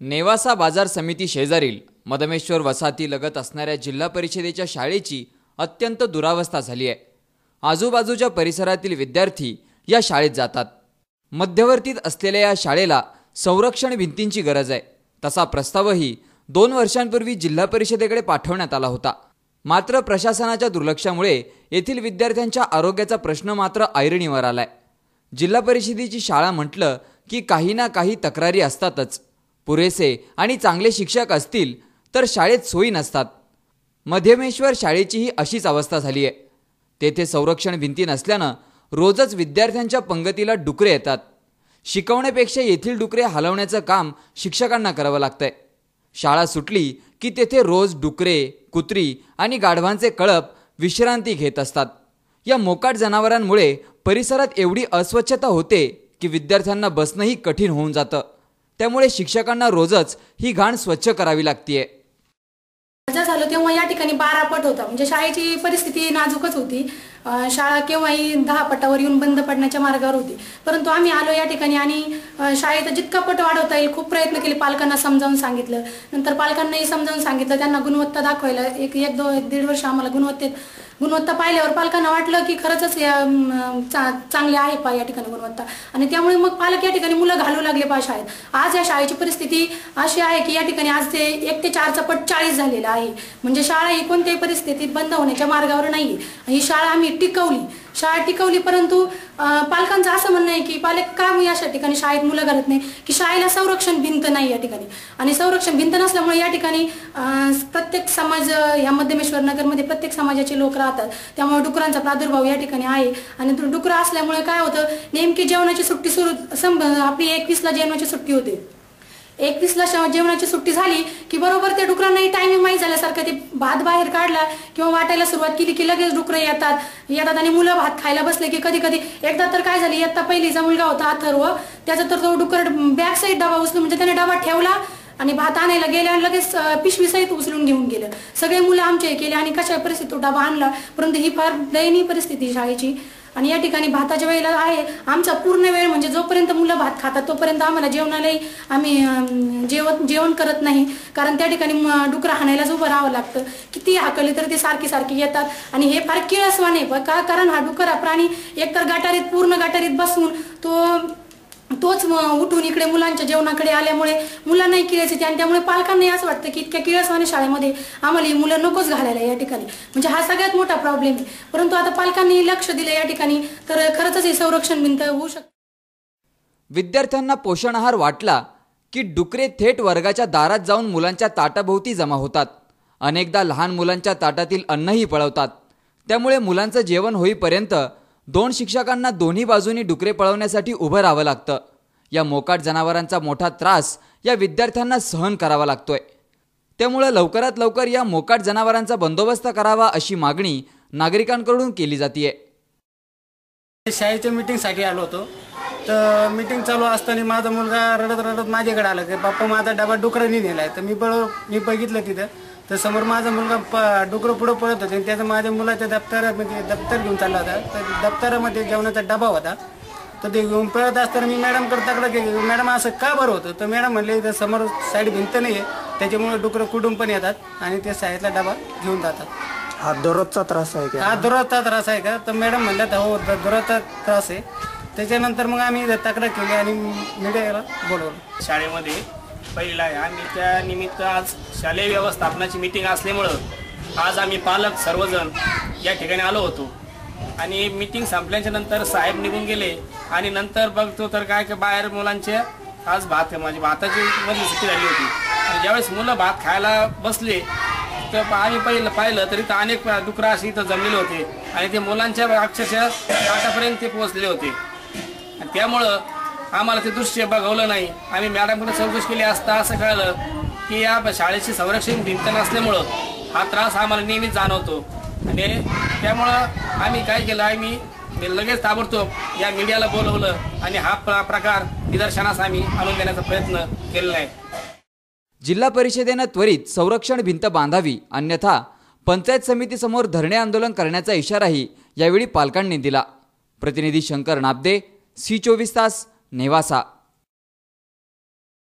नेवासा बाजार समिती शेजारील मदमेश्वर वसाहती लगत असणाऱ्या जिल्हा परिषदेच्या शाळेची अत्यंत दुरावस्था झाली आहे. आजूबाजूच्या परिसरातील विद्यार्थी या शाळेत जातात. मध्यवर्तीत असलेल्या या शाळेला संरक्षण भिंतींची गरज आहे. तसा प्रस्तावही दोन वर्षांपूर्वी जिल्हा परिषदेकडे पाठवण्यात आला होता. मात्र प्रशासनाच्या दुर्लक्षामुळे येथील विद्यार्थ्यांच्या आरोग्याचा प्रश्न मात्र ऐरणीवर आलाय. जिल्हा परिषदेची शाळा म्हटलं की काही ना काही तक्रारी असतातच. पुरेसे आणि चांगले शिक्षक असतील तर शाळेत सोयी नसतात. मध्यमेश्वर शाळेचीही अशीच अवस्था झाली आहे तेथे संरक्षण भिंती नसल्यानं रोजच विद्यार्थ्यांच्या पंगतीला डुकरे येतात. शिकवण्यापेक्षा येथील डुकरे हलवण्याचं काम शिक्षकांना करावं लागतंय. शाळा सुटली की तेथे रोज डुकरे कुत्री आणि गाढवांचे कळप विश्रांती घेत असतात. या मोकाट जनावरांमुळे परिसरात एवढी अस्वच्छता होते की विद्यार्थ्यांना बसणंही कठीण होऊन जातं. त्यामुळे शिक्षकांना रोजच ही घाण स्वच्छ करावी लागतीये. झालं तेव्हा या ठिकाणी बारा पट होता. म्हणजे शाळेची परिस्थिती नाजूकच होती. शाळा केव्हाही दहा पटावर येऊन बंद पडण्याच्या मार्गावर होती. परंतु आम्ही आलो या ठिकाणी आणि शाळेचा शाळेत जितका पट वाढवता येईल खूप प्रयत्न केले पालकांना समजावून सांगितलं. नंतर पालकांनाही समजावून सांगितलं त्यांना गुणवत्ता दाखवायला एक एक दोन दीड वर्ष आम्हाला गुणवत्तेत गुणवत्ता पाहिल्यावर पालकांना वाटलं की खरंच या चा- चांगली आहे पा या ठिकाणी गुणवत्ता. आणि त्यामुळे मग पालक या ठिकाणी मुलं घालू लागले पा शाळेत. आज या शाळेची परिस्थिती अशी आहे की या ठिकाणी आज ते एक ते चारचा पट चाळीस झालेला आहे. म्हणजे शाळा ही कोणत्याही परिस्थितीत बंद होण्याच्या मार्गावर नाही ही शाळा आम्ही टिकवली. शाळा टिकवली परंतु पालकांचं असं म्हणणं आहे की पालक का अशा ठिकाणी शाळेत मुलं घालत नाही? की शाळेला संरक्षण भिंत नाही या ठिकाणी. आणि संरक्षण भिंत नसल्यामुळे या ठिकाणी प्रत्येक समाज या मध्यमेश्वर नगरमध्ये प्रत्येक समाजाचे लोक राहतात. त्यामुळे डुकरांचा प्रादुर्भाव या ठिकाणी आहे. आणि डुकरं असल्यामुळे काय होतं नेमकी जेवणाची सुट्टी सुरू आपली एकवीसला जेवणाची सुट्टी होते. एकवीसला श- जेवणाची सुट्टी झाली की बरोबर त्या डुकरांनाही टायमिंग माहीत झाल्यासारखं ते भात बाहेर काढला किंवा वाटायला सुरुवात केली की लगेच डुकरं येतात. येतात आणि मुलं भात खायला बसले की कधी कधी एकदा तर काय झाली इयत्ता पहिलीचा मुलगा होता अथर्व त्याचा तर तो डुकर बॅक साईड डबा उचलून म्हणजे त्याने डबा ठेवला आणि भात आणायला गेले आणि लगेच पिशवीसहित पिशवी सहित उचलून घेऊन गेलं. सगळे मुलं आमचे केले आणि कशा परिस्थितीत तो डबा आणला परंतु ही फार दयनीय परिस्थिती शाळेची. आणि या ठिकाणी भाताच्या वेळेला आहे आमचा पूर्ण वेळ म्हणजे जोपर्यंत मुलं भात खातात तोपर्यंत आम्हाला जेवणालाही आम्ही जेवण जेवण करत नाही. कारण त्या ठिकाणी म- डुकरं हाणायलाच उभं राहावं लागतं. किती हाकले तर ते सारखी सारखी येतात. आणि हे फार किळसवाने का कारण हा डुकर प्राणी एकतर गटारीत पूर्ण गटारीत बसून तो तोच उठून इकडे मुलांच्या जेवणाकडे आल्यामुळे मुलांनाही किळस येते आणि त्यामुळे पालकांनाही असं वाटतं की इतक्या किळसवाने शाळेमध्ये आम्हाला ही मुलं नकोच घालायला या ठिकाणी. म्हणजे हा सगळ्यात मोठा प्रॉब्लेम आहे. परंतु आता पालकांनी लक्ष दिलं या ठिकाणी तर खरंच हे संरक्षण भिंत होऊ शकते विद्यार्थ्यांना पोषण आहार वाटला की डुकरे थेट वर्गाच्या दारात जाऊन मुलांच्या ताटाभोवती जमा होतात. अनेकदा लहान मुलांच्या ताटातील अन्नही पळवतात. त्यामुळे मुलांचं जेवण होईपर्यंत दोन शिक्षकांना दोन्ही बाजूनी डुकरे पळवण्यासाठी उभं राहावं लागतं. या मोकाट जनावरांचा मोठा त्रास या विद्यार्थ्यांना सहन करावा लागतोय. त्यामुळं लवकरात लवकर या मोकाट जनावरांचा बंदोबस्त करावा अशी मागणी नागरिकांकडून केली जातीये. शाळेच्या मीटिंगसाठी आलो होतो. तर मीटिंग चालू असताना माझा मुलगा रडत रडत माझ्याकडे आला की बाप्पा माझा डबा डुकरांनी नेलाय. तर मी बळ मी बघितलं तिथं. तर समोर माझा मुलगा प डुकरं पुढं पळत होते. आणि त्याचा माझ्या मुलाच्या दप्तरामध्ये दप्तर घेऊन चालला होता. तर दप्तरामध्ये जेवणाचा डबा होता. तर ते घेऊन पळत असताना मी मॅडमकडे तक्रार केली. मॅडम असं का बरं होतं? तर मॅडम म्हणले इथं समोर साईड भिंत नाही आहे त्याच्यामुळे डुकरं कुठून पण येतात आणि ते शाळेतला डबा घेऊन जातात. हा दररोजचा त्रास आहे का? हा दुराचा त्रास आहे का? तर मॅडम म्हणल्यात हो द- दुराचा त्रास आहे. त्याच्यानंतर मग आम्ही तक्रार केली आणि मीडियाला बोलवलं. शाळेमध्ये पहिला आहे. आणि त्या निमित्त आज शालेय व्यवस्थापनाची मीटिंग असल्यामुळं आज आम्ही पालक सर्वजण या ठिकाणी आलो होतो. आणि मीटिंग संपल्याच्या नंतर साहेब निघून गेले. आणि नंतर बघतो तर काय की बाहेर मुलांचे आज भात म्हणजे भाताची मधली सुट्टी झाली होती. आणि ज्यावेळेस मुलं भात खायला बसले तर आम्ही पहिलं पाहिलं तरी तर अनेक डुकरं अशी इथं जमलेले होते. आणि ते मुलांच्या अक्षरशः काटापर्यंत ते पोहोचलेले होते. आणि त्यामुळं आम्हाला ते दृश्य बघवलं नाही. आम्ही मॅडमकडे चौकशी केली असता असं कळलं की या शाळेची संरक्षण भिंत नसल्यामुळं हा त्रास आम्हाला नेहमीच जाणवतो. आणि त्यामुळं आम्ही काय केलं आम्ही लगेच ताबडतोब या मीडियाला बोलवलं आणि हा प्रकार निदर्शनास आम्ही आणून देण्याचा प्रयत्न केलेला आहे. जिल्हा परिषदेनं त्वरित संरक्षण भिंत बांधावी अन्यथा पंचायत समितीसमोर धरणे आंदोलन करण्याचा इशाराही यावेळी पालकांनी दिला. प्रतिनिधी शंकर नाबदे सी चोवीस तास नेवासा